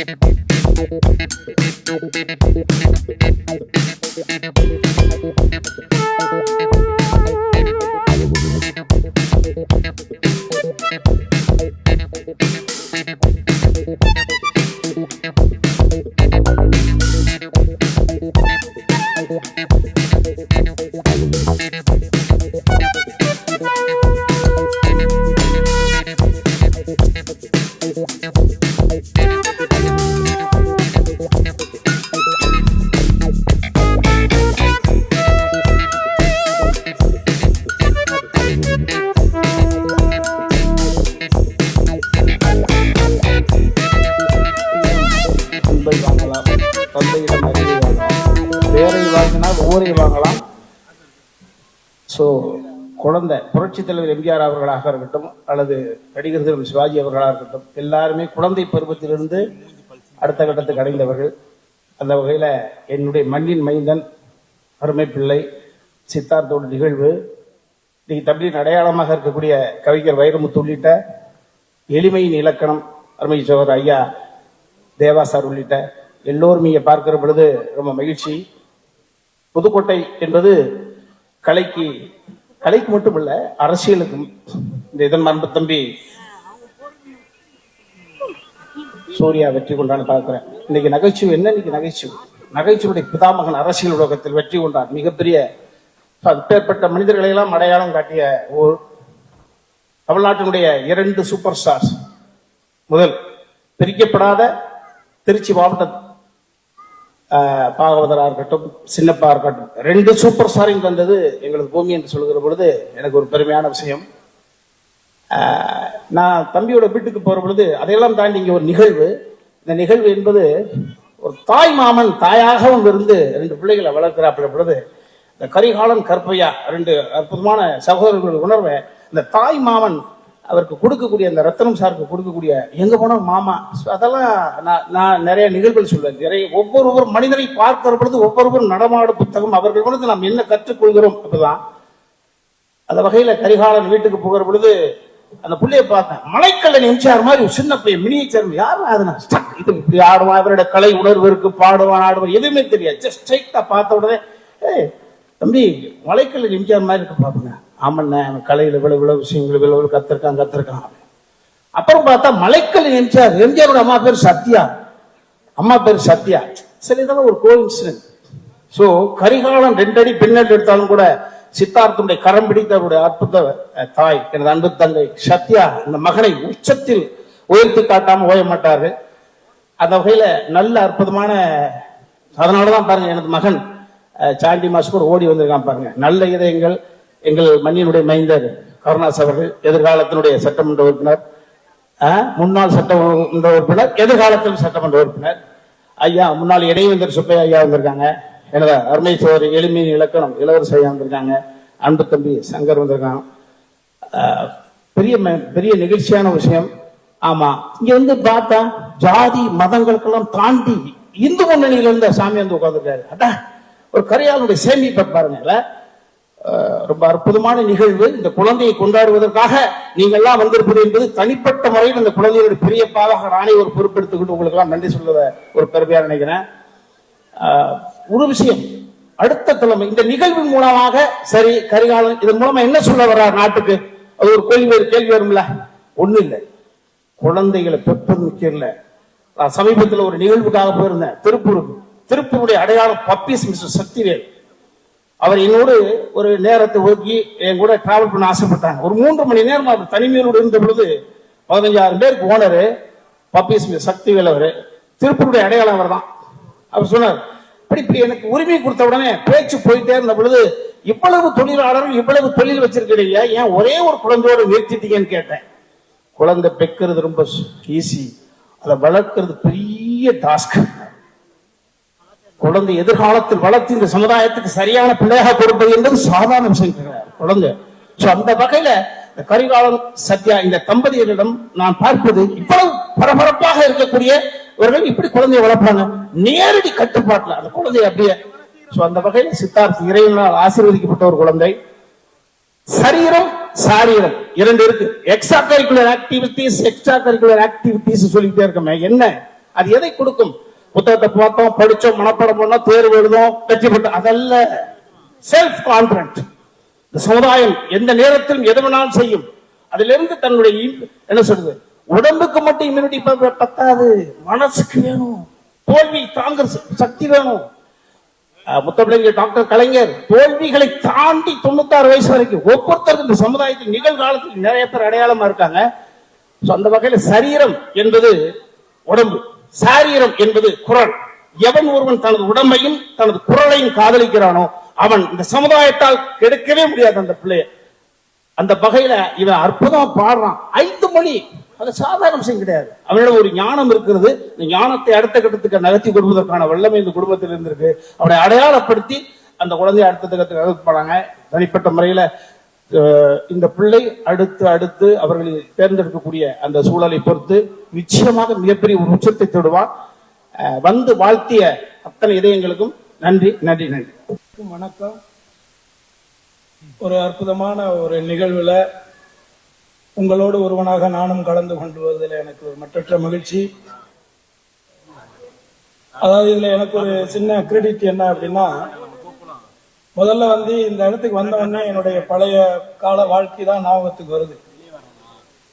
அன்பை குழந்தை புரட்சித் தலைவர் எம்ஜிஆர் அவர்களாக இருக்கட்டும் அல்லது நடிகர் திரு சிவாஜி அவர்களாக இருக்கட்டும் எல்லாருமே குழந்தை பருவத்திலிருந்து அடுத்த கட்டத்துக்கு அடைந்தவர்கள். அந்த வகையில் என்னுடைய மண்ணின் மைந்தன் அருமை பிள்ளை சித்தார்த்தோட நிகழ்வு இன்னைக்கு தமிழின் அடையாளமாக இருக்கக்கூடிய கவிஞர் வைரமுத்து உள்ளிட்ட எளிமையின் இலக்கணம் அருமை சோதர் ஐயா தேவா சார் உள்ளிட்ட எல்லோரும் இங்கே பார்க்கிற பொழுது ரொம்ப மகிழ்ச்சி. புதுக்கோட்டை என்பது கலைக்கு கலைக்கு மட்டுமல்ல அரசியலுக்கும். இந்த இதன் அன்பு தம்பி சூர்யா வெற்றி கொண்டான்னு பார்க்கிறேன். இன்னைக்கு நகைச்சுவை என்ன இன்னைக்கு நகைச்சுவை? நகைச்சுவை பிதாமகன் அரசியல் உலகத்தில் வெற்றி கொண்டான் மிகப்பெரிய அப்பேற்பட்ட மனிதர்களை எல்லாம் அடையாளம் காட்டிய ஒரு தமிழ்நாட்டினுடைய இரண்டு சூப்பர் ஸ்டார்ஸ் முதல் பிரிக்கப்படாத திருச்சி மாவட்ட பாகவதராக பாகவதரா இருக்கட்டும் சின்னப்பா இருக்கட்டும் ரெண்டு சூப்பர் ஸ்டாரிங் தந்தது எங்களது பூமி என்று சொல்கிற பொழுது எனக்கு ஒரு பெருமையான விஷயம். நான் தம்பியோட வீட்டுக்கு போற பொழுது அதையெல்லாம் தாண்டி இங்கே ஒரு நிகழ்வு. இந்த நிகழ்வு என்பது ஒரு தாய் மாமன் தாயாகவும் இருந்து ரெண்டு பிள்ளைகளை வளர்க்கிறாப்பிட பொழுது இந்த கரிகாலன் கற்பையா ரெண்டு அற்புதமான சகோதரர்கள் உணர்வை இந்த தாய் மாமன் அவருக்கு கொடுக்கக்கூடிய அந்த ரத்தனம் சாருக்கு கொடுக்கக்கூடிய எங்க போனாலும் மாமா. அதெல்லாம் நான் நான் நிறைய நிகழ்வுகள் சொல்வேன். நிறைய ஒவ்வொருவர் மனிதரை பார்க்கிற பொழுது ஒவ்வொருவரும் நடமாடு புத்தகம் அவர்கள் பொழுது நாம் என்ன கற்றுக்கொள்கிறோம் அப்படிதான் அந்த வகையில கரிகாலன் வீட்டுக்கு போகிற பொழுது அந்த புள்ளைய பார்த்தேன் மலைக்கல்லன் எம்ஜிஆர் மாதிரி ஒரு சின்ன பையன் மினியேச்சர் யாரும் அது நான் இது இப்படி ஆடுவான் இவரோட கலை உணர்வு இருக்கு பாடுவான் ஆடுவான் எதுவுமே தெரியாது. ஜஸ்ட் ஸ்ட்ரைட்டா பார்த்த உடனே ஏய் தம்பி மலைக்கல்லன் எம்ஜிஆர் மாதிரி இருக்கு பாப்பேன் ஆமண்ண அவன் கலையில இவ்வளவு இவ்வளவு விஷயங்கள் இவ்வளவு இவ்வளவு கத்திருக்கான் கத்திருக்கான் அப்புறம் பார்த்தா மலைக்கல் எம்ஜிஆர் எம்ஜிஆரோட அம்மா பேர் சத்யா. அம்மா பேர் சத்யா. சரி இதெல்லாம் ஒரு கோயின்சிடன்ட் ஸோ கரிகாலம் ரெண்டடி பின்னல் எடுத்தாலும் கூட சித்தார்த்தனுடைய கரம் பிடித்த அவருடைய அற்புத தாய் எனது அன்பு தங்கை சத்யா இந்த மகனை உச்சத்தில் உயர்த்தி காட்டாமல் ஓய மாட்டார்கள். அந்த வகையில் நல்ல அற்புதமான அதனாலதான் பாருங்க எனது மகன் சாண்டி மாஸ் கூட ஓடி வந்திருக்கான் பாருங்க. நல்ல இதயங்கள் எங்கள் மண்ணினுடைய மைந்தர் கருணாஸ் அவர்கள் எதிர்காலத்தினுடைய சட்டமன்ற உறுப்பினர் முன்னாள் சட்டமன்ற உறுப்பினர் எதிர்காலத்தில் சட்டமன்ற உறுப்பினர். ஐயா முன்னாள் இடைவேந்தர் சுப்பையா ஐயா வந்திருக்காங்க. எனது அருமை சோதரி எளிமையின் இலக்கணம் இளவரசி ஐயா வந்திருக்காங்க. அன்பு தம்பி சங்கர் வந்திருக்காங்க பெரிய ம- பெரிய நிகழ்ச்சியான விஷயம். ஆமா இங்க வந்து பார்த்தா ஜாதி மதங்களுக்கெல்லாம் தாண்டி இந்து முன்னணியில இருந்த சாமி வந்து உட்காந்துருக்காரு அதான் ஒரு கரையாளுடைய சேமிப்பை பாருங்க ரொம்ப அற்புதமான நிகழ்வு. இந்த குழந்தையை கொண்டாடுவதற்காக நீங்கள்லாம் வந்திருப்பது என்பது தனிப்பட்ட முறையில் இந்த குழந்தையோட பெரியப்பாவாக நானே ஒரு பொறுப்பெடுத்துக்கிட்டு உங்களுக்கு எல்லாம் நன்றி சொல்வத ஒரு பெருமையா நினைக்கிறேன். ஆஹ், ஒரு விஷயம். அடுத்த தலைமை இந்த நிகழ்வின் மூலமாக சரி கரிகாலன் இதன் மூலமா என்ன சொல்ல வர்றார் நாட்டுக்கு? அது ஒரு கேள்வி கேள்வி வரும்ல? ஒண்ணு இல்லை. குழந்தைகளை பெப்பது முக்கியம் நான் சமீபத்தில் ஒரு நிகழ்வுக்காக போயிருந்தேன். திருப்பூருக்கு. திருப்பூருடைய அடையாளம் பப்பீஸ் மிஸ்டர் சக்திவேல். அவர் என்னோடு ஒரு நேரத்தை ஒதுக்கி என் கூட டிராவல் பண்ண ஆசைப்பட்டாங்க. ஒரு மூன்று மணி நேரம் அவர் தனிமையோடு இருந்த பொழுது பதினஞ்சாயிரம் பேருக்கு ஓனரு பப்பீஸ் சக்தி வேலவர் திருப்பூருடைய அடையாளம் அவர் தான். அவர் சொன்னார் இப்படி இப்படி எனக்கு உரிமை கொடுத்த உடனே பேச்சு போயிட்டே இருந்த பொழுது இவ்வளவு தொழிலாளர்கள் இவ்வளவு தொழில் வச்சிருக்கிறீங்க ஏன் ஒரே ஒரு குழந்தையோட நிறுத்திட்டீங்கன்னு கேட்டேன். குழந்தை பெக்கிறது ரொம்ப ஈஸி அதை வளர்க்கறது பெரிய டாஸ்க் குழந்தை எதிர்காலத்தில் வளர்த்து இந்த சமுதாயத்துக்கு சரியான பிள்ளையாக கொடுப்பது என்பது சாதாரண விஷயம் கிடையாது. குழந்தை. சோ அந்த வகையில இந்த கரிகாலம் சத்யா இந்த தம்பதியரிடம் நான் பார்ப்பது இவ்வளவு பரபரப்பாக இருக்கக்கூடிய இவர்கள் இப்படி குழந்தையை வளர்ப்பாங்க. நேரடி கட்டுப்பாட்டுல அந்த குழந்தை அப்படியே சோ அந்த வகையில சித்தார்த் இறைவனால் ஆசீர்வதிக்கப்பட்ட ஒரு குழந்தை. சரீரம் சாரீரம். இரண்டு இருக்கு. Extracurricular activities extracurricular activities சொல்லிட்டே இருக்கமே. என்ன? அது எதை கொடுக்கும்? புத்தகத்தை பார்த்தோம் படிச்சோம் மனப்பாடம் பண்ணோம் தேர்வு எழுதும் வெற்றி பெற்றோம். அதல்ல செல்ஃப் கான்பிடன்ட் இந்த சமுதாயம் எந்த நேரத்திலும் எது வேணாலும் செய்யும். அதிலிருந்து தன்னுடைய என்ன சொல்றது? உடம்புக்கு மட்டும் இம்யூனிட்டி பத்தாது. மனசுக்கு வேணும். தோல்வி தாங்குற சக்தி வேணும். அஹ் முத்தமிழங்க டாக்டர் கலைஞர் தோல்விகளை தாண்டி தொண்ணூத்தாறு வயசு வரைக்கும் ஒவ்வொருத்தருக்கும் இந்த சமுதாயத்தில் நிகழ்காலத்தில் நிறைய பேர் அடையாளமா இருக்காங்க. அந்த வகையில சரீரம் என்பது உடம்பு. சாரீரம் என்பது குரல். எவன் ஒருவன் தனது உடம்பையும் தனது குரலையும் காதலிக்கிறானோ அவன் இந்த சமுதாயத்தால் கெடுக்கவே முடியாது அந்த பிள்ளைய. அந்த வகையில இவன் அற்புதமா பாடுறான். ஐந்து மொழி அது சாதாரண விஷயம் கிடையாது. அவனிடம் ஒரு ஞானம் இருக்கிறது. இந்த ஞானத்தை அடுத்த கட்டத்துக்கு நகர்த்தி கொடுப்பதற்கான வல்லமை இந்த குடும்பத்தில் இருந்திருக்கு. அவனை அடையாளப்படுத்தி அந்த குழந்தைய அடுத்த கட்டத்துக்கு நகர்த்து போனாங்க தனிப்பட்ட முறையில இந்த பிள்ளை அடுத்து அடுத்து அவர்களை தேர்ந்தெடுக்கக்கூடிய அந்த சூழலை பொறுத்து நிச்சயமாக மிகப்பெரிய ஒரு உச்சத்தை தொடுவான் வந்து வாழ்த்திய அத்தனை இதயங்களுக்கும் நன்றி நன்றி நன்றி. வணக்கம். ஒரு அற்புதமான ஒரு நிகழ்வுல உங்களோடு ஒருவனாக நானும் கலந்து கொண்டு வருவதில் எனக்கு ஒரு மற்றற்ற மகிழ்ச்சி. அதாவது இதுல எனக்கு ஒரு சின்ன கிரெடிட் என்ன அப்படின்னா முதல்ல வந்து இந்த இடத்துக்கு வந்த உடனே என்னுடைய பழைய கால வாழ்க்கை தான் ஞாபகத்துக்கு வருது.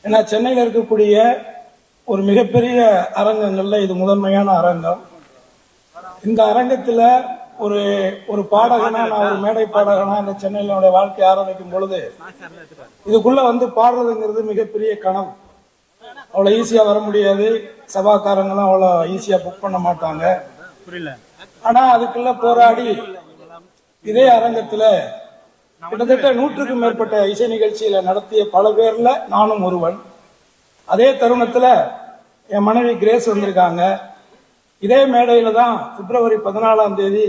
ஏன்னா சென்னையில் இருக்கக்கூடிய ஒரு மிகப்பெரிய அரங்கங்கள்ல இது முதன்மையான அரங்கம். இந்த அரங்கத்துல ஒரு ஒரு பாடகனா நான் ஒரு மேடை பாடகனா இந்த சென்னையில என்னுடைய வாழ்க்கை ஆரம்பிக்கும் பொழுது இதுக்குள்ள வந்து பாடுறதுங்கிறது மிகப்பெரிய கனவு. அவ்வளவு ஈஸியா வர முடியாது. சபாக்காரங்களாம் அவ்வளவு ஈஸியா புக் பண்ண மாட்டாங்க. ஆனா அதுக்குள்ள போராடி இதே அரங்கத்துல கிட்டத்தட்ட நூற்றுக்கும் மேற்பட்ட இசை நிகழ்ச்சியில நடத்திய பல பேர்ல நானும் ஒருவன். அதே தருணத்துல என் மனைவி கிரேஸ் வந்திருக்காங்க. இதே மேடையில தான் பிப்ரவரி பதினாலாம் தேதி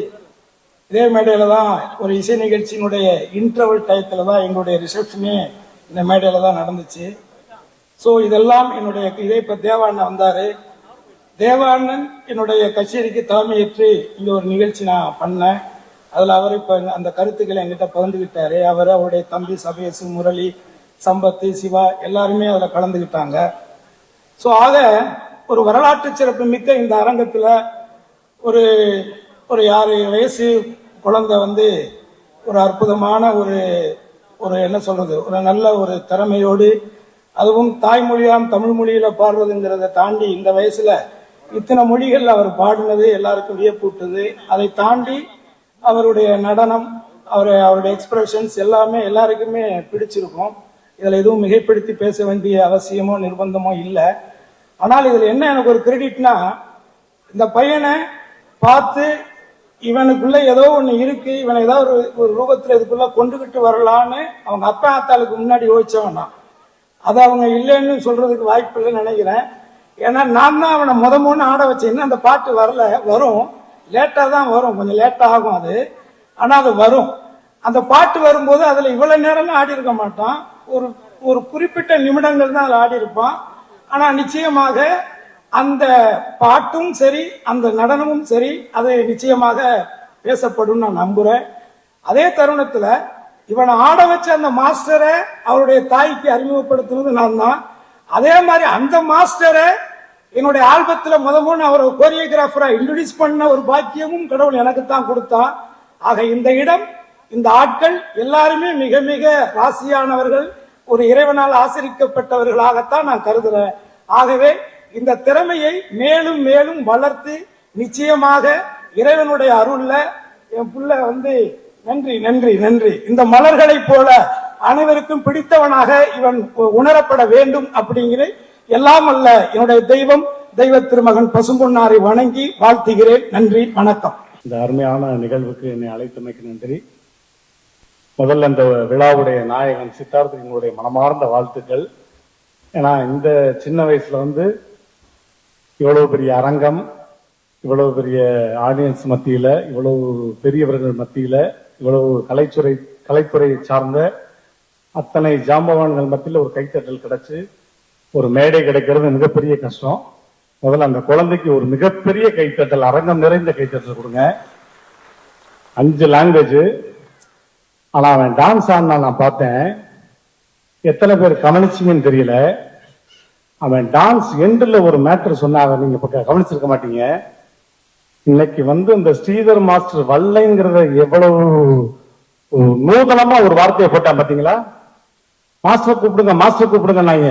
இதே மேடையில தான் ஒரு இசை நிகழ்ச்சியினுடைய இன்டர்வல் டயத்துல தான் எங்களுடைய ரிசப்ஷனே இந்த மேடையில தான் நடந்துச்சு. ஸோ இதெல்லாம் என்னுடைய இதே இப்ப தேவாண்ணன் வந்தாரு. தேவாண்ணன் என்னுடைய கச்சேரிக்கு தலைமையேற்று இந்த ஒரு நிகழ்ச்சி நான் பண்ணேன். அதில் அவர் இப்போ அந்த கருத்துக்களை எங்கிட்ட பகிர்ந்துக்கிட்டாரு அவர் அவருடைய தம்பி சபேசு முரளி சம்பத்து சிவா எல்லாருமே அதில் கலந்துக்கிட்டாங்க ஸோ ஆக ஒரு வரலாற்று சிறப்பு மிக்க இந்த அரங்கத்தில் ஒரு ஒரு ஆறு வயசு குழந்தை வந்து ஒரு அற்புதமான ஒரு ஒரு என்ன சொல்றது ஒரு நல்ல ஒரு திறமையோடு அதுவும் தாய்மொழியாம் தமிழ் மொழியில பாடுறதுங்கிறத தாண்டி இந்த வயசுல இத்தனை மொழிகள் அவர் பாடினது எல்லாருக்கும் வியப்பூட்டுது. அதை தாண்டி அவருடைய நடனம் அவர் அவருடைய எக்ஸ்பிரஷன்ஸ் எல்லாமே எல்லாருக்குமே பிடிச்சிருக்கும். இதில் எதுவும் மிகைப்படுத்தி பேச வேண்டிய அவசியமோ நிர்பந்தமோ இல்லை. ஆனால் இதில் என்ன எனக்கு ஒரு கிரெடிட்னா இந்த பையனை பார்த்து இவனுக்குள்ள ஏதோ ஒன்று இருக்கு இவனை ஏதாவது ஒரு ஒரு ரூபத்தில் இதுக்குள்ள கொண்டுகிட்டு வரலான்னு அவங்க அப்பா அத்தாளுக்கு முன்னாடி யோசிச்சவனா அதை அது அவங்க இல்லைன்னு சொல்றதுக்கு வாய்ப்பு இல்லைன்னு நினைக்கிறேன். ஏன்னா நான் தான் அவனை முத மூணு ஆட வச்சேன். அந்த பாட்டு வரல வரும். லேட்டாக தான் வரும். கொஞ்சம் லேட்டாகும் அது. ஆனால் அது வரும். அந்த பாட்டு வரும்போது அதில் இவ்வளோ நேரம்லாம் ஆடி இருக்க மாட்டான். ஒரு ஒரு குறிப்பிட்ட நிமிடங்கள் தான் அதில் ஆடி இருப்பான். நிச்சயமாக அந்த பாட்டும் சரி அந்த நடனமும் சரி அது நிச்சயமாக பேசப்படும் நான் நம்புகிறேன் அதே தருணத்தில் இவனை ஆட வச்ச அந்த மாஸ்டரை அவருடைய தாய்க்கு அறிமுகப்படுத்தினது நான் தான் அதே மாதிரி அந்த மாஸ்டரை என்னுடைய ஆல்பத்துல முத முன் அவர் கோரியோகிராஃபரா இன்ட்ரடியூஸ் பண்ண ஒரு பாக்கியமும் கடவுள் எனக்கு தான் கொடுத்தான். ஆக இந்த இடம் இந்த ஆட்கள் எல்லாருமே மிக மிக ராசியானவர்கள் ஒரு இறைவனால் ஆசிரிக்கப்பட்டவர்களாகத்தான் நான் கருதுறேன். ஆகவே இந்த திறமையை மேலும் மேலும் வளர்த்து நிச்சயமாக இறைவனுடைய அருள்ல என் புள்ள வந்து நன்றி நன்றி நன்றி. இந்த மலர்களைப் போல அனைவருக்கும் பிடித்தவனாக இவன் உணரப்பட வேண்டும் அப்படிங்கிற எல்லாம் அல்ல என்னுடைய தெய்வம் தெய்வ திருமகன் பசும்பொன்னாரை வணங்கி வாழ்த்துகிறேன். நன்றி வணக்கம். இந்த அருமையான நிகழ்வுக்கு என்னை அழைத்தமைக்கு நன்றி. முதல்ல இந்த விழாவுடைய நாயகன் சித்தார்த்துக்கு எங்களுடைய மனமார்ந்த வாழ்த்துக்கள். ஏன்னா இந்த சின்ன வயசுல வந்து இவ்வளவு பெரிய அரங்கம் இவ்வளவு பெரிய ஆடியன்ஸ் மத்தியில இவ்வளவு பெரியவர்கள் மத்தியில இவ்வளவு கலைத்துறை கலைத்துறையை சார்ந்த அத்தனை ஜாம்பவான்கள் மத்தியில ஒரு கைத்தட்டல் கிடைச்சு ஒரு மேடை கிடைக்கிறது மிகப்பெரிய கஷ்டம். முதல்ல அந்த குழந்தைக்கு ஒரு மிகப்பெரிய கைத்தட்டல் அரங்கம் நிறைந்த கைத்தட்டல் கொடுங்க. அஞ்சு லாங்குவேஜ் ஆனால் அவன் டான்ஸ் ஆடினா நான் பார்த்தேன். எத்தனை பேர் கவனிச்சிங்கன்னு தெரியல. அவன் டான்ஸ் எண்டில் ஒரு மேட்டர் சொன்னாங்க. நீங்கள் இப்போ கவனிச்சிருக்க மாட்டீங்க. இன்னைக்கு வந்து இந்த ஸ்ரீதர் மாஸ்டர் வல்லைங்கிறத எவ்வளவு நூதனமாக நூதனமா ஒரு வார்த்தையை போட்டான் பார்த்தீங்களா மாஸ்டர் கூப்பிடுங்க மாஸ்டர் கூப்பிடுங்க நாங்க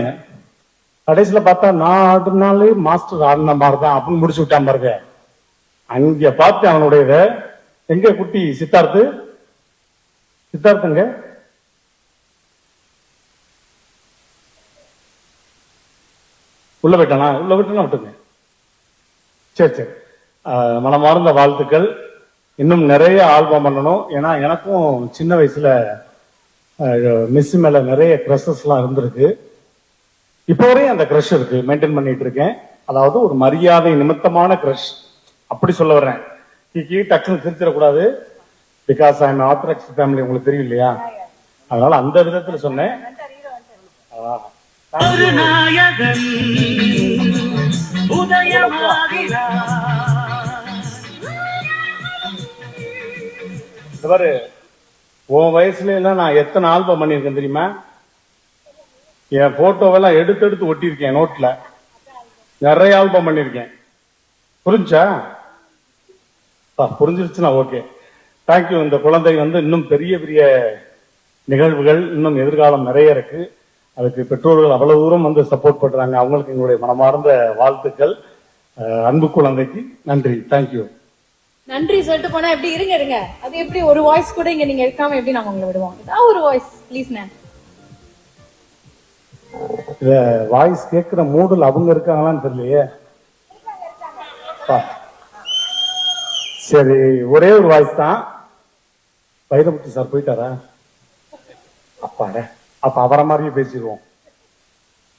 கடைசியில பார்த்தா நான் ஆடினாலே மாஸ்டர் ஆடின மாதிரி தான் அப்படின்னு முடிச்சு விட்டான் பாருங்க. அங்க பார்த்து அவனுடைய எங்க குட்டி சித்தார்த்து? சித்தார்த்துங்க? உள்ள போயிட்டானா? உள்ள போயிட்டானா? விட்டுங்க சரி சரி. மனமார்ந்த வாழ்த்துக்கள். இன்னும் நிறைய ஆல்பம் பண்ணணும். ஏன்னா எனக்கும் சின்ன வயசுல மிஸ் மேல நிறைய க்ரஷஸ் இருந்திருக்கு. இப்போ வரையும் அந்த க்ரஷ் இருக்கு மெயின்டைன் பண்ணிட்டு இருக்கேன். அதாவது ஒரு மரியாதை நிமித்தமான க்ரஷ் அப்படி சொல்ல வர்றேன். கீ டக்குன்னு சிரிச்சிடக்கூடாது. Because I am orthodox family உங்களுக்கு தெரியும் இல்லையா? அதனால அந்த விதத்துல சொன்னேன். பாரு உன் வயசுல எல்லாம் நான் எத்தனை ஆல்பம் பண்ணியிருக்கேன் தெரியுமா? என் போட்டோவெல்லாம் எடுத்து எடுத்து ஒட்டியிருக்கேன் நோட்ல. நிறைய ஆல்பம் பண்ணியிருக்கேன். புரிஞ்சா? புரிஞ்சிருச்சுன்னா ஓகே. தேங்க்யூ இந்த குழந்தை வந்து இன்னும் பெரிய பெரிய நிகழ்வுகள் இன்னும் எதிர்காலம் நிறைய இருக்கு. அதுக்கு பெற்றோர்கள் அவ்வளவு தூரம் வந்து சப்போர்ட் பண்றாங்க. அவங்களுக்கு எங்களுடைய மனமார்ந்த வாழ்த்துக்கள். அன்பு குழந்தைக்கு நன்றி. தேங்க்யூ நன்றி சொல்லிட்டு போனா எப்படி இருங்க இருங்க. அது எப்படி ஒரு வாய்ஸ் கூட இங்க நீங்க இருக்காம எப்படி நாங்க உங்களை விடுவோம்? ஏதாவது ஒரு வாய்ஸ் ப்ளீஸ் நான் வாய்ஸ் கேட்கிற மூடில் அவங்க இருக்காங்களான்னு தெரியலையே. சரி ஒரே ஒரு வாய்ஸ் தான். வைரமுத்து சார் போயிட்டாரா? அப்பாட. அப்ப அவரை மாதிரியே பேசிடுவோம்.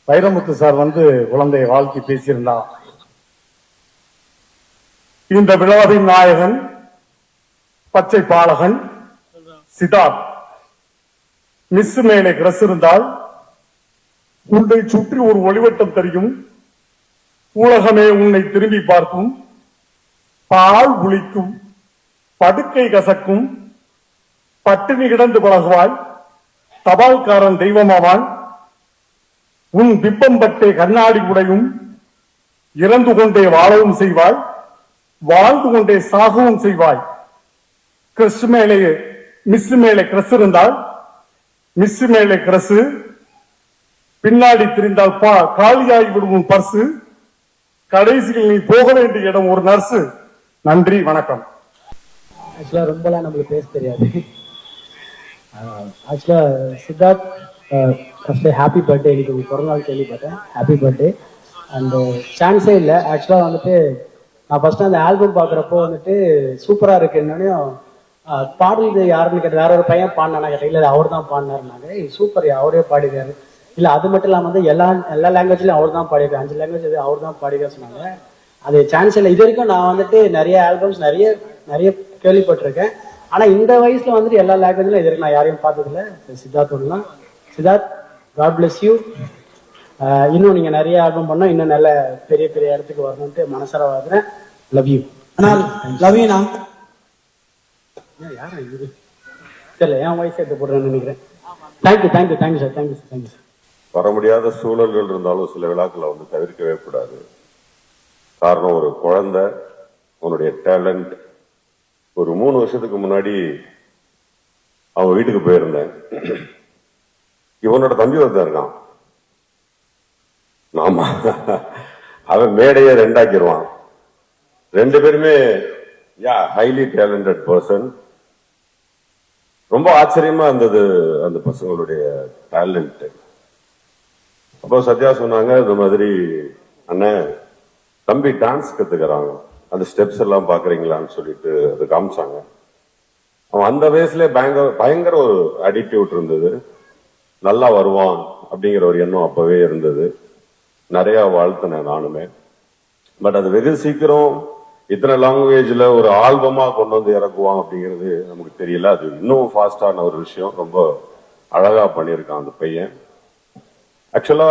வைரமுத்து சார் வந்து குழந்தையை வாழ்க்கை பேசியிருந்தா. இந்த விழாவின் நாயகன் பச்சை பாலகன் சிதார்த். மிஸ் மேலே கிரஸ் இருந்தால் உன்னை சுற்றி ஒரு ஒளிவட்டம் தெரியும். உலகமே உன்னை திரும்பி பார்க்கும். பால் குளிக்கும். படுக்கை கசக்கும். பட்டினி கிடந்து பழகுவாய். தபால்காரன் தெய்வமாவான் உன் பிப்பம் பட்டே கண்ணாடி உடையும். இறந்து கொண்டே வாழவும் செய்வாய். வாழ்ந்து கொண்டே சாகவும் செய்வாய். கிறிஸ்து மேலே மிஸ் மேலே கிரஸ் இருந்தால் மிஸ் மேலே கிரஸ் பின்னாடி திரிந்தால் பா காலியாகி விடும் உன் பர்சு. கடைசியில் நீ போக வேண்டிய இடம் ஒரு நர்ஸு நன்றி வணக்கம். ஆக்சுவலா ரொம்பலாம் நம்மளுக்கு பேச தெரியாது. ஆக்சுவலா சித்தார்த் ஃபர்ஸ்ட் ஹாப்பி பர்த்டே இன்னைக்கு பிறந்த நாள் கேள்விப்பட்டேன். ஹாப்பி பர்த்டே அண்ட் சான்ஸே இல்லை. ஆக்சுவலா வந்துட்டு நான் ஃபர்ஸ்ட் அந்த ஆல்பம் பார்க்குறப்போ வந்துட்டு சூப்பரா இருக்கு. என்னன்னையும் பாடுறது யாருன்னு கேட்டேன். வேற ஒரு பையன் பாடினா கேட்டேன். இல்லை அவர் தான் பாடினாருனாங்க சூப்பர் அவரே பாடிக்காரு இல்லை அது மட்டும் இல்லாமல் வந்து எல்லா எல்லா லாங்குவேஜ்லையும் அவர் தான் பாடிருக்காரு அஞ்சு லாங்குவேஜ் அவர் தான் பாடிக்காரு சொன்னாங்க. அது சான்ஸ் இல்லை. இது வரைக்கும் நான் வந்துட்டு நிறைய ஆல்பம்ஸ் நிறைய நிறைய கேள்விப்பட்டிருக்கேன். ஆனா இந்த வயசுல வந்துட்டு எல்லா லாங்குவேஜ்ல இது வரைக்கும் நான் யாரையும் பார்த்ததில்ல. சித்தார்த்தோட தான் சித்தார்த் காட் பிளஸ் யூ இன்னும் நீங்க நிறைய ஆல்பம் பண்ணா இன்னும் நல்ல பெரிய பெரிய இடத்துக்கு வரணும்ட்டு மனசார வாழ்றேன் லவ் யூ ஆனால் லவீனா தெரியல. என் வயசு எடுத்து போடுறேன்னு நினைக்கிறேன். Thank you thank you thank you sir thank you sir thank you sir வர முடியாத சூழல்கள் இருந்தாலும் சில விழாக்களை வந்து தவிர்க்கவே கூடாது. காரணம் ஒரு குழந்தை உன்னுடைய டேலண்ட் ஒரு மூணு வருஷத்துக்கு முன்னாடி அவன் வீட்டுக்கு போயிருந்தேன். இவனோட தம்பி ஒருத்தன் இருக்கான். ஆமா. அவன் மேடையை ரெண்டாக்கிடுவான். ரெண்டு பேருமே யா ஹைலி டேலண்டட் பர்சன் ரொம்ப ஆச்சரியமா இருந்தது அந்த பசங்களுடைய டேலண்ட் அப்போ சத்யா சொன்னாங்க இந்த மாதிரி அண்ணன் தம்பி டான்ஸ் கத்துக்கிறாங்க. அந்த ஸ்டெப்ஸ் எல்லாம் பாக்குறீங்களான்னு சொல்லிட்டு அது காமிச்சாங்க. அவன் அந்த வயசுல பயங்கர பயங்கர ஒரு அட்டிடியூட் இருந்தது. நல்லா வருவான் அப்படிங்கிற ஒரு எண்ணம் அப்பவே இருந்தது. நிறைய வாழ்த்தினேன் நானுமே. பட் அது வெகு சீக்கிரம் இத்தனை லாங்குவேஜ்ல ஒரு ஆல்பமா கொண்டு வந்து இறக்குவான் அப்படிங்கிறது நமக்கு தெரியல. அது இன்னும் ஃபாஸ்டான ஒரு விஷயம். ரொம்ப அழகா பண்ணியிருக்கான் அந்த பையன். ஆக்சுவலா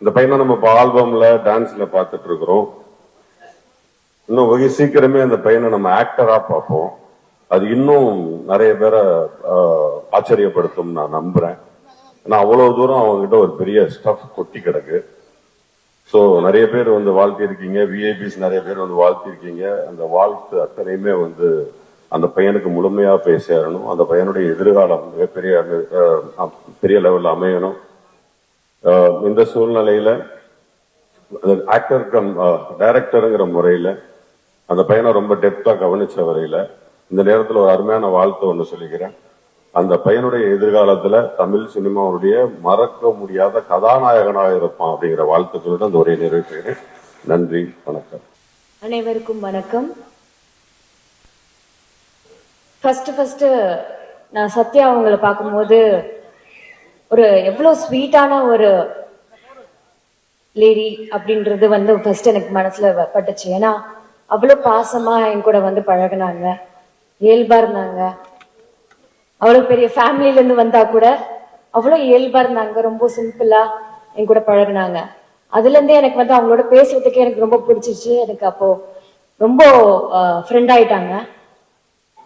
இந்த பையனை நம்ம இப்போ ஆல்பம்ல டான்ஸ்ல பார்த்துட்டு இருக்கிறோம் இன்னும் வெகு சீக்கிரமே அந்த பையனை நம்ம ஆக்டரா பார்ப்போம். அது இன்னும் நிறைய பேரை ஆச்சரியப்படுத்தும் நான் நம்புறேன். ஏன்னா அவ்வளவு தூரம் அவங்ககிட்ட ஒரு பெரிய ஸ்டஃப் கொட்டி கிடக்கு. ஸோ நிறைய பேர் வந்து வாழ்த்தி இருக்கீங்க விஐபிஸ் நிறைய பேர் வந்து வாழ்த்தி இருக்கீங்க அந்த வாழ்த்து அத்தனையுமே வந்து அந்த பையனுக்கு முழுமையா போய் சேரணும் அந்த பையனுடைய எதிர்காலம் மிகப்பெரிய பெரிய லெவல்ல அமையணும். இந்த சூழ்நிலையில ஆக்டர் கம் டைரக்டருங்கிற முறையில அந்த பையனை ரொம்ப டெப்தா கவனிச்ச வரையில இந்த நேரத்தில் ஒரு அருமையான வாழ்த்து ஒன்று சொல்லிக்கிறேன். அந்த பையனுடைய எதிர்காலத்துல தமிழ் சினிமாவுடைய மறக்க முடியாத கதாநாயகனாக இருப்பான் அப்படிங்கிற வாழ்த்துக்களுடன் அந்த உரையை நிறைவேற்றுகிறேன். நன்றி வணக்கம். அனைவருக்கும் வணக்கம். ஃபர்ஸ்ட் ஃபர்ஸ்ட் நான் சத்யா அவங்களை பார்க்கும்போது ஒரு எவ்வளோ ஸ்வீட்டான ஒரு லேடி அப்படின்றது வந்து ஃபர்ஸ்ட் எனக்கு மனசுல பட்டுச்சு. ஏன்னா அவ்வளோ பாசமா என் கூட வந்து பழகுனாங்க. இயல்பா இருந்தாங்க. அவ்வளோ பெரிய ஃபேமிலில இருந்து வந்தா கூட அவ்வளோ இயல்பா இருந்தாங்க. ரொம்ப சிம்பிளா என் கூட பழகுனாங்க. அதுல இருந்தே எனக்கு வந்து அவங்களோட பேசுறதுக்கே எனக்கு ரொம்ப பிடிச்சிச்சு எனக்கு அப்போ ரொம்ப ஃப்ரெண்ட் ஆயிட்டாங்க.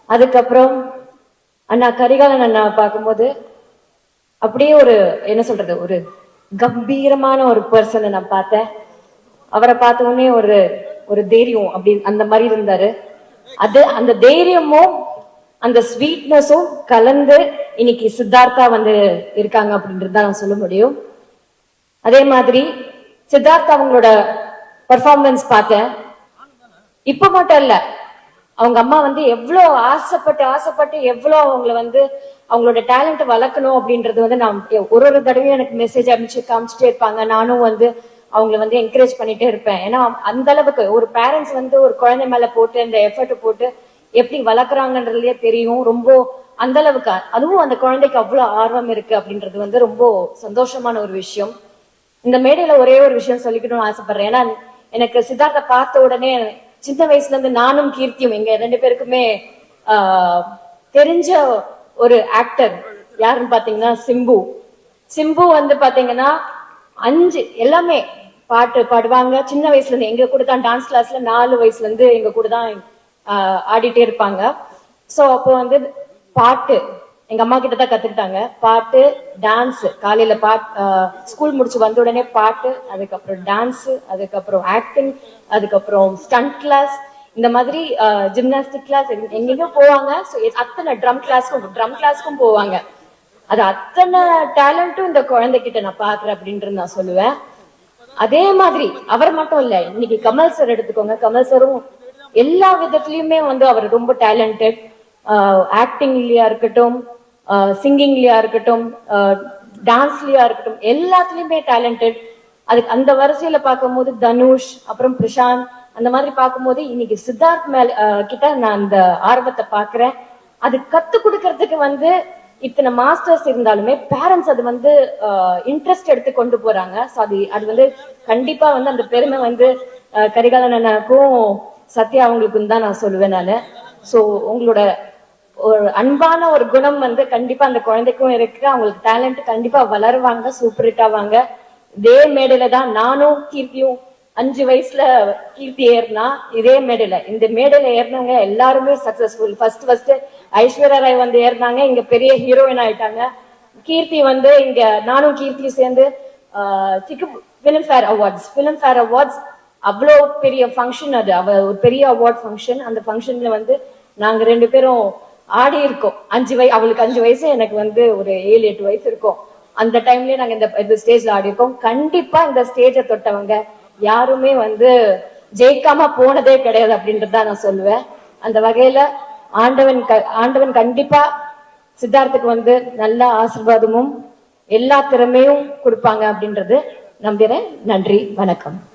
அதுக்கப்புறம் அண்ணா கரிகாலன் அண்ணா பார்க்கும்போது அப்படியே ஒரு என்ன சொல்றது ஒரு கம்பீரமான ஒரு பர்சனை நான் பார்த்தேன். அவரை பார்த்த உடனே ஒரு ஒரு தைரியம் அப்படி அந்த மாதிரி இருந்தாரு. அது அந்த தைரியமும் அந்த ஸ்வீட்னஸும் கலந்து இன்னைக்கு சித்தார்த்தா வந்து இருக்காங்க அப்படின்றது தான் நான் சொல்ல முடியும். அதே மாதிரி சித்தார்த்தா அவங்களோட பர்ஃபார்மன்ஸ் பார்த்தேன். இப்ப மட்டும் இல்லை அவங்க அம்மா வந்து எவ்வளோ ஆசைப்பட்டு ஆசைப்பட்டு எவ்வளோ அவங்கள வந்து அவங்களோட டேலண்ட் வளர்க்கணும் அப்படின்றது வந்து நான் ஒரு ஒரு தடவையும் எனக்கு மெசேஜ் அனுப்பிச்சு காமிச்சிட்டே இருப்பாங்க. நானும் வந்து அவங்கள வந்து என்கரேஜ் பண்ணிட்டே இருப்பேன். ஏன்னா அந்த அளவுக்கு ஒரு பேரண்ட்ஸ் வந்து ஒரு குழந்தை மேல போட்டு அந்த எஃபர்ட் போட்டு எப்படி வளர்க்குறாங்கன்றதுலயே தெரியும். ரொம்ப அந்த அளவுக்கு அதுவும் அந்த குழந்தைக்கு அவ்வளோ ஆர்வம் இருக்கு அப்படின்றது வந்து ரொம்ப சந்தோஷமான ஒரு விஷயம். இந்த மேடையில ஒரே ஒரு விஷயம் சொல்லிக்கணும்னு ஆசைப்படுறேன். ஏன்னா எனக்கு சித்தார்த்த பார்த்த உடனே சின்ன வயசுல இருந்து நானும் கீர்த்தியும் எங்க ரெண்டு பேருக்குமே ஆஹ், தெரிஞ்ச ஒரு ஆக்டர் யாருன்னு பாத்தீங்கன்னா சிம்பு. சிம்பு வந்து பாத்தீங்கன்னா அஞ்சு எல்லாமே பாட்டு பாடுவாங்க. சின்ன வயசுல இருந்து எங்க கூட தான் டான்ஸ் கிளாஸ்ல நாலு வயசுல இருந்து எங்க கூட தான் ஆஹ், ஆடிட்டே இருப்பாங்க. சோ அப்போ வந்து பாட்டு எங்க அம்மா கிட்ட தான் கத்துக்கிட்டாங்க. பாட்டு டான்ஸ் காலையில பாட் ஸ்கூல் முடிச்சு வந்த உடனே பாட்டு அதுக்கப்புறம் டான்ஸ் அதுக்கப்புறம் ஆக்டிங் அதுக்கப்புறம் ஸ்டண்ட் கிளாஸ் இந்த மாதிரி ஜிம்னாஸ்டிக் கிளாஸ் எங்கெங்க போவாங்க. ஸோ அத்தனை ட்ரம் கிளாஸ்க்கும் ட்ரம் கிளாஸ்க்கும் போவாங்க. அது அத்தனை டேலண்ட்டும் இந்த குழந்தைகிட்ட நான் பாக்குறேன் அப்படின்றது நான் சொல்லுவேன். அதே மாதிரி அவர் மட்டும் இல்ல இன்னைக்கு கமல் சார் எடுத்துக்கோங்க. கமல் சாரும் எல்லா விதத்துலயுமே வந்து அவர் ரொம்ப டேலண்டட் ஆக்டிங்லயா இருக்கட்டும் சிங்கிங்லயா இருக்கட்டும் டான்ஸ்லயா இருக்கட்டும் எல்லாத்துலயுமே டேலண்டட் அதுக்கு அந்த வரிசையில பார்க்கும்போது தனுஷ் அப்புறம் பிரசாந்த் அந்த மாதிரி பார்க்கும்போது இன்னைக்கு சித்தார்த் மேல கிட்ட நான் அந்த ஆர்வத்தை பாக்குறேன் அது கத்து கொடுக்கறதுக்கு வந்து இத்தனை மாஸ்டர்ஸ் இருந்தாலுமே பேரண்ட்ஸ் அது வந்து இன்ட்ரெஸ்ட் எடுத்து கொண்டு போறாங்க. ஸோ அது அது வந்து கண்டிப்பா வந்து அந்த பெருமை வந்து அஹ், கரிகாலன் சத்யா அவங்களுக்கும் தான் நான் சொல்லுவேன் நான். ஸோ உங்களோட ஒரு அன்பான ஒரு குணம் வந்து கண்டிப்பா அந்த குழந்தைக்கும் இருக்கு. அவங்களுக்கு டேலண்ட் கண்டிப்பா வளருவாங்க சூப்பர் ஹிட் ஆவாங்க. இதே மேடையில தான் நானும் கீர்த்தியும் அஞ்சு வயசுல கீர்த்தி ஏறினா இதே மேடையில. இந்த மேடையில ஏறினவங்க எல்லாருமே successful first first Aishwarya Rai வந்து ஏறினாங்க இங்க பெரிய ஹீரோயின் ஆயிட்டாங்க. கீர்த்தி வந்து இங்க நானும் கீர்த்தியும் சேர்ந்து Filmfare awards Filmfare awards அவ்வளோ பெரிய ஃபங்க்ஷன் அது. அவ ஒரு பெரிய அவார்ட் ஃபங்க்ஷன் அந்த ஃபங்க்ஷன்ல வந்து நாங்க ரெண்டு பேரும் ஆடி இருக்கும். அஞ்சு வயசு அவளுக்கு அஞ்சு வயசு எனக்கு வந்து ஒரு ஏழு எட்டு வயசு இருக்கும். அந்த டைம்லயே நாங்க இந்த இந்த ஸ்டேஜ்ல ஆடி இருக்கோம். கண்டிப்பா இந்த ஸ்டேஜை தொட்டவங்க யாருமே வந்து ஜெயிக்காம போனதே கிடையாது அப்படின்றத நான் சொல்லுவேன். அந்த வகையில ஆண்டவன் ஆண்டவன் கண்டிப்பா சித்தார்த்துக்கு வந்து நல்ல ஆசீர்வாதமும் எல்லா திறமையும் கொடுப்பாங்க அப்படின்றது நம்புறேன். நன்றி வணக்கம்.